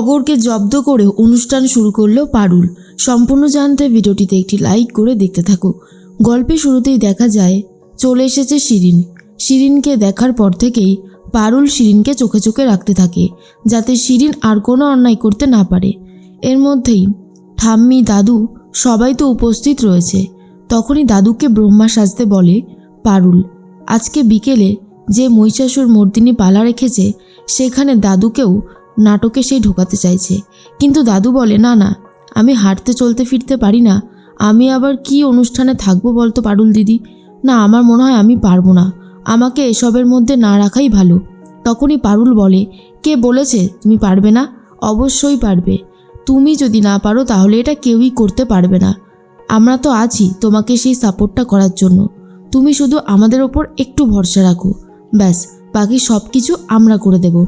টগরকে জব্দ করে অনুষ্ঠান শুরু করল পারুল। সম্পূর্ণ জানতে ভিডিওটিতে একটি লাইক করে দেখতে থাকো। গল্পে শুরুতেই দেখা যায়, চলে এসেছে শিরিন। শিরিনকে দেখার পর থেকেই পারুল শিরিনকে চোখে চোখে রাখতে থাকে, যাতে শিরিন আর কোনো অন্যায় করতে না পারে। এর মধ্যেই ঠাম্মি, দাদু সবাই তো উপস্থিত রয়েছে। তখনই দাদুকে ব্রহ্মা সাজতে বলে, পারুল, আজকে বিকেলে যে মহিষাসুর মর্দিনী পালা রেখেছে, সেখানে দাদুকেও নাটকে সেই ঢোকাতে চাইছে। কিন্তু দাদু বলে, না না, আমি হাঁটতে চলতে ফিরতে পারি না। আমি আবার কি অনুষ্ঠানে থাকব বলতো পারুল দিদি? না, আমার মনে হয় আমি পারব না। আমাকে এসবের মধ্যে না রাখাই ভালো। তখনই পারুল বলে, কে বলেছে তুমি পারবে না? অবশ্যই পারবে। তুমি যদি না পারো তাহলে এটা কেউই করতে পারবে না। আমরা তো আছি তোমাকে সেই সাপোর্টটা করার জন্য। তুমি শুধু আমাদের ওপর একটু ভরসা রাখো। ব্যাস, বাকি সব কিছু আমরা করে দেব।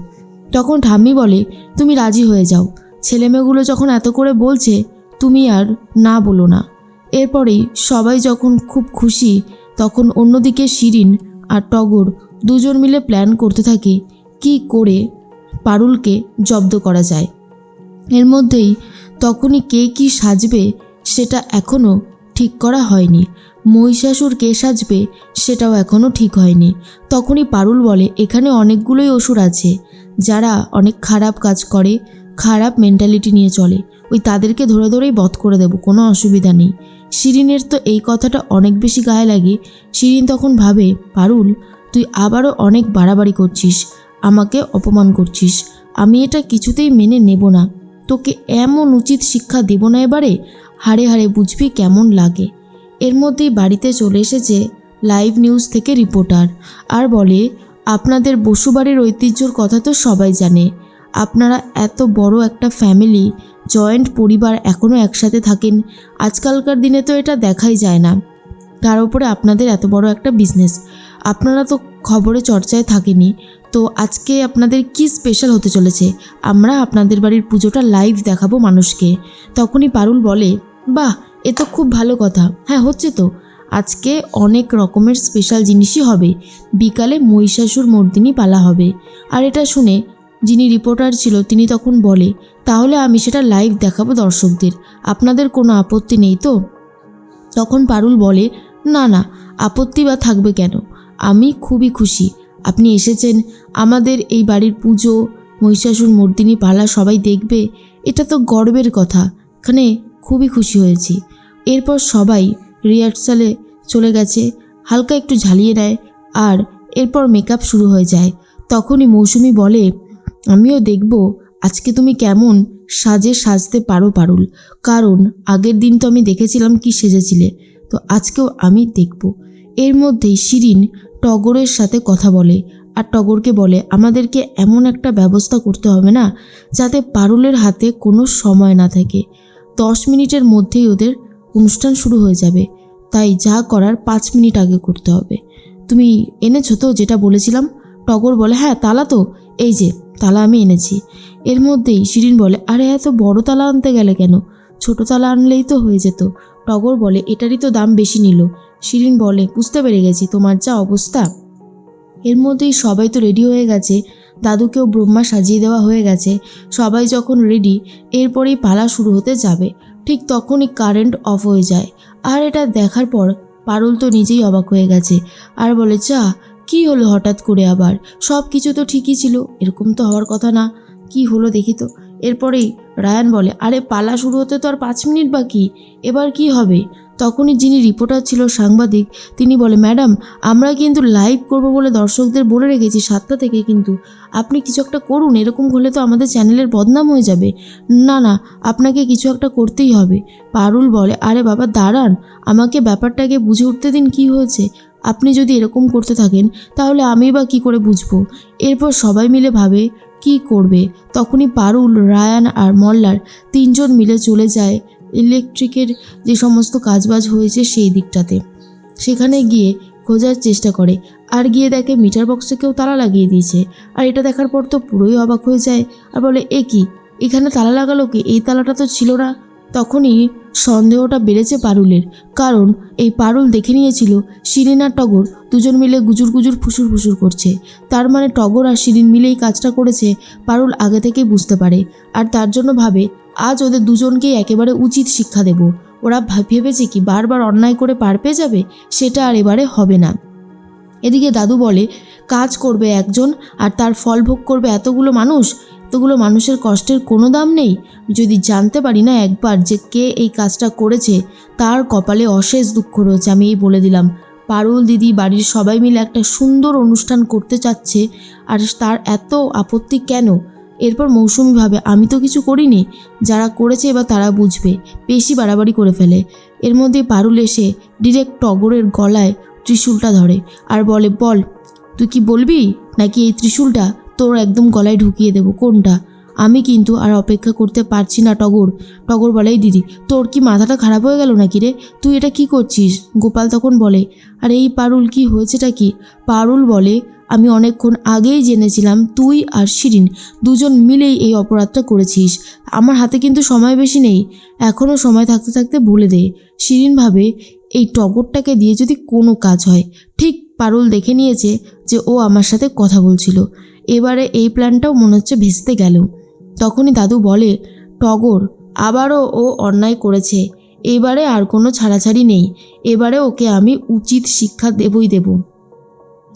তখন ঠাম্মি বলে, তুমি রাজি হয়ে যাও। ছেলেমেয়েগুলো যখন এত করে বলছে, তুমি আর না বলো না। এরপরেই সবাই যখন খুব খুশি, তখন অন্যদিকে শিরিন আর টগর দুজন মিলে প্ল্যান করতে থাকে কি করে পারুলকে জব্দ করা যায়। এর মধ্যেই তখনই কে কি সাজবে সেটা এখনও ঠিক করা হয়নি। মহিষাসুর কে সাজবে সেটাও এখনও ঠিক হয়নি। তখনই পারুল বলে, এখানে অনেকগুলোই অসুর আছে। যারা অনেক খারাপ কাজ করে, খারাপ মেন্টালিটি নিয়ে চলে, ওই তাদেরকে ধরে ধরেই বধ করে দেব, কোনো অসুবিধা নেই। শিরিনের তো এই কথাটা অনেক বেশি গায়ে লাগে। শিরিন তখন ভাবে, পারুল, তুই আবারও অনেক বাড়াবাড়ি করছিস, আমাকে অপমান করছিস। আমি এটা কিছুতেই মেনে নেব না। তোকে এমন উচিত শিক্ষা দেব না এবারে, হাড়ে হাড়ে বুঝবি কেমন লাগে। এর মধ্যেই বাড়িতে চলে এসেছে লাইভ নিউজ থেকে রিপোর্টার আর বলে আপনাদের বসুবাড়ির ঐতিহ্যর কথা তো সবাই জানে। আপনারা এত বড় একটা ফ্যামিলি জয়েন্ট পরিবার এখনও একসাথে থাকেন, আজকালকার দিনে তো এটা দেখাই যায় না। তার উপরে আপনাদের এত বড় একটা বিজনেস আপনারা তো খবরে চর্চায় থাকেনি তো আজকে আপনাদের কি স্পেশাল হতে চলেছে? আমরা আপনাদের বাড়ির পুজোটা লাইভ দেখাবো মানুষকে। তখনই পারুল বলে, বাহ, এ তো খুব ভালো কথা। হ্যাঁ হচ্ছে তো। আজকে অনেক রকমের স্পেশাল জিনিসই হবে। বিকালে মহিষাসুর মর্দিনী পালা হবে। আর এটা শুনে যিনি রিপোর্টার ছিল, তিনি তখন বলে, তাহলে আমি সেটা লাইভ দেখাবো দর্শকদের। আপনাদের কোনো আপত্তি নেই তো? তখন পারুল বলে, না না, আপত্তি বা থাকবে কেন? আমি খুবই খুশি। আপনি এসেছেন, আমাদের এই বাড়ির পুজো, মহিষাসুর মর্দিনী পালা সবাই দেখবে। এটা তো গর্বের কথা। এখানে খুবই খুশি হয়েছি। এরপর সবাই রিহার্সালে চলে গেছে। হালকা একটু ঝালিয়ে নেয় আর এরপর মেকআপ শুরু হয়ে যায়। তখনই মৌসুমি বলে, আমিও দেখব, আজকে তুমি কেমন সাজে সাজতে পারো পারুল। কারণ আগের দিন তো আমি দেখেছিলাম কি সেজেছিলে, তো আজকেও আমি দেখব। এর মধ্যেই শিরিন টগরের সাথে কথা বলে আর টগরকে বলে, আমাদেরকে এমন একটা ব্যবস্থা করতে হবে না, যাতে পারুলের হাতে কোনো সময় না থাকে। দশ মিনিটের মধ্যেই ওদের অনুষ্ঠান শুরু হয়ে যাবে। তাই যা করার পাঁচ মিনিট আগে করতে হবে। তুমি এনেছো তো যেটা বলেছিলাম? টগর বলে হ্যাঁ তালা তো। এই যে, তালা আমি এনেছি। এর মধ্যেই শিরিন বলে, আরে, এত বড় তালা আনতে গেলে কেন? ছোট তালা আনলেই তো হয়ে যেত। টগর বলে, এটারই তো দাম বেশি নিল। শিরিন বলে, বুঝতে পেরে গেছি, তোমার যা অবস্থা। এর মধ্যেই সবাই তো রেডি হয়ে গেছে। দাদুকেও ব্রহ্মা সাজিয়ে দেওয়া হয়ে গেছে। সবাই যখন রেডি, এরপরেই পালা শুরু হতে যাবে। ঠিক তখনই কারেন্ট অফ হয়ে যায়। আর এটা দেখার পর পারুল তো নিজেই অবাক হয়ে গেছে। আর বলে, চা, কি হলো হঠাৎ করে আবার? সব কিছু তো ঠিকই ছিল, এরকম তো হওয়ার কথা না। কি হলো দেখি তো। এরপরেই রায়ান বলে, আরে পালা শুরু হতে তো আর পাঁচ মিনিট বাকি, এবার কি হবে? তখনই যিনি রিপোর্টার ছিল সাংবাদিক, তিনি বলে, ম্যাডাম, আমরা কিন্তু লাইভ করব বলে দর্শকদের বলে রেখেছি সাতটা থেকে কিন্তু। আপনি কিছু একটা করুন, এরকম হলে তো আমাদের চ্যানেলের বদনাম হয়ে যাবে। না না, আপনাকে কিছু একটা করতেই হবে। পারুল বলে, আরে বাবা, দাঁড়ান, আমাকে ব্যাপারটাকে বুঝে উঠতে দিন কি হয়েছে। আপনি যদি এরকম করতে থাকেন, তাহলে আমি বা কি করে বুঝব? এরপর সবাই মিলে ভাবে, কি করবে? তখনই পারুল, রায়ান আর মল্লার তিনজন মিলে চলে যায় ইলেকট্রিকের যে সমস্ত কাজবাজ হয়েছে সেই দিকটাতে। সেখানে গিয়ে খোঁজার চেষ্টা করে। আর গিয়ে দেখে মিটার বক্সে কেউ তালা লাগিয়ে দিয়েছে। আর এটা দেখার পর তো পুরোই অবাক হয়ে যায়। আর বলে, এ কি? এখানে তালা লাগালো কি? এই তালাটা তো ছিল না। তখনই সন্দেহটা বেড়েছে পারুলের। কারণ এই পারুল দেখে নিয়েছিল, শিরিন আর টগর দুজন মিলে গুজুর গুজুর ফুসুর ফুসুর করছে। তার মানে টগর আর শিরিন মিলে এই কাজটা করেছে, পারুল আগে থেকেই বুঝতে পারে। আর তার জন্য ভাবে আজ ওদের দুজনকেই একেবারে উচিত শিক্ষা দেব। ওরা ভেবেছে কি বারবার অন্যায় করে পার পেয়ে যাবে? সেটা আর এবারে হবে না। এদিকে দাদু বলে, কাজ করবে একজন আর তার ফল ভোগ করবে এতগুলো মানুষ? এতগুলো মানুষের কষ্টের কোনো দাম নেই? যদি জানতে পারি না একবার যে কে এই কাজটা করেছে, তার কপালে অশেষ দুঃখ রয়েছে। আমি এই বলে দিলাম। পারুল দিদি, বাড়ির সবাই মিলে একটা সুন্দর অনুষ্ঠান করতে চাচ্ছে, আর তার এত আপত্তি কেন? এরপর মৌসুমি ভাবে আমি তো কিছু করিনি, যারা করেছে এবার তারা বুঝবে বেশি বাড়াবাড়ি করে ফেলে। এর মধ্যে পারুল এসে ডিরেক্ট টগরের গলায় ত্রিশূলটা ধরে আর বলে, বল, তুই কি বলবি? নাকি এই ত্রিশূলটা তোর একদম গলায় ঢুকিয়ে দেবো? কোনটা? আমি কিন্তু আর অপেক্ষা করতে পারছি না টগর। টগর বলেই দিদি, তোর কি মাথাটা খারাপ হয়ে গেল নাকি রে? তুই এটা কি করছিস? গোপাল তখন বলে, আর এই পারুল কি হয়েছেটা কি? পারুল বলে আমি অনেকক্ষণ আগেই জেনেছিলাম তুই আর শিরিন দুজন মিলেই এই অপরাধটা করেছিস। আমার হাতে কিন্তু সময় বেশি নেই। এখনও সময় থাকতে থাকতে বলে দে। শিরিন ভাবে, এই টগরটাকে দিয়ে যদি কোনো কাজ হয়, ঠিক পারুল দেখে নিয়েছে যে ও আমার সাথে কথা বলছিল। এবারে এই প্ল্যানটাও মনে হচ্ছে ভেস্তে গেল। তখনই দাদু বলে, টগর, আবারও ও অন্যায় করেছে। এবারে আর কোনো ছাড়াছাড়ি নেই। এবারে ওকে আমি উচিত শিক্ষা দেবই দেব।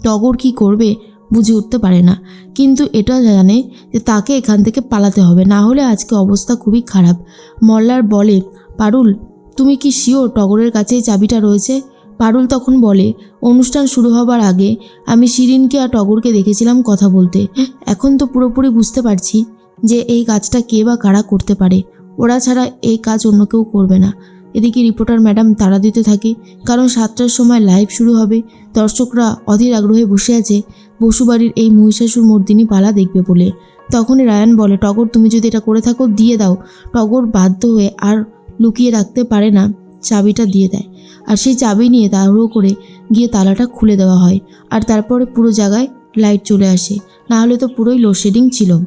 টগর কি করবে বুঝে উঠতে পারে না। কিন্তু এটা জানে যে তাকে এখান থেকে পালাতে হবে, না হলে আজকে অবস্থা খুবই খারাপ। মল্লার বলে, পারুল, তুমি কি শিওর টগরের কাছে এই চাবিটা রয়েছে? পারুল তখন বলে, অনুষ্ঠান শুরু হবার আগে আমি শিরিনকে আর টগরকে দেখেছিলাম কথা বলতে। এখন তো পুরোপুরি বুঝতে পারছি যে এই কাজটা কে বা কারা করতে পারে। ওরা ছাড়া এই কাজ অন্য কেউ করবে না। এদিকে রিপোর্টার ম্যাডাম তাড়া দিতে থাকে, কারণ সাতটার সময় লাইভ শুরু হবে। দর্শকরা অধীর আগ্রহে বসে আছে, বসুবাড়ির এই মহিষাসুর মর্দিনী পালা দেখবে বলে। তখনই রায়ান বলে, টগর, তুমি যদি এটা করে থাকো, দিয়ে দাও। টগর বাধ্য হয়ে আর লুকিয়ে রাখতে পারে না, চাবিটা দিয়ে দেয়। আর সেই চাবি নিয়ে তাড়াহুড়ো করে গিয়ে তালাটা খুলে দেওয়া হয়। আর তারপরে পুরো জায়গায় লাইট চলে আসে। না হলে তো পুরোই লোডশেডিং ছিল।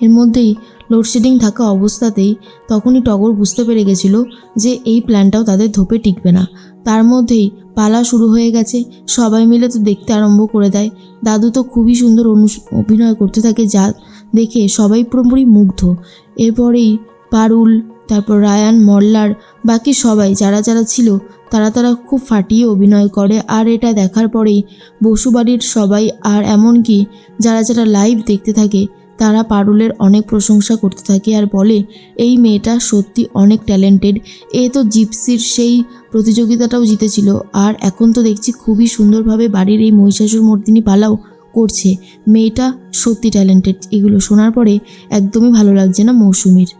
এর মধ্যেই লোডশেডিং থাকা অবস্থাতেই তখনই টগর বুঝতে পেরে গেছিল যে এই প্ল্যানটাও তাদের ধোপে টিকবে না। তার মধ্যেই পালা শুরু হয়ে গেছে। সবাই মিলে তো দেখতে আরম্ভ করে দেয়। দাদু তো খুবই সুন্দর অনুস- অভিনয় করতে থাকে যা দেখে সবাই পুরোপুরি মুগ্ধ। এরপরেই পারুল, তারপর রায়ান, মল্লার, বাকি সবাই যারা যারা ছিল, তারা তারা খুব ফাটিয়ে অভিনয় করে। আর এটা দেখার পরেই বসুবাড়ির সবাই আর এমনকি যারা যারা লাইভ দেখতে থাকে তারা পারুলের অনেক প্রশংসা করতে থাকে আর বলে, এই মেয়েটা সত্যি অনেক ট্যালেন্টেড। এ তো জিপসির সেই প্রতিযোগিতাটাও জিতেছিল। আর এখন তো দেখছি খুবই সুন্দরভাবে বাড়ির এই মহিষাসুর মর্দিনী পালাও করছে। মেয়েটা সত্যি ট্যালেন্টেড। এগুলো শোনার পরে একদমই ভালো লাগছে না মৌসুমীর।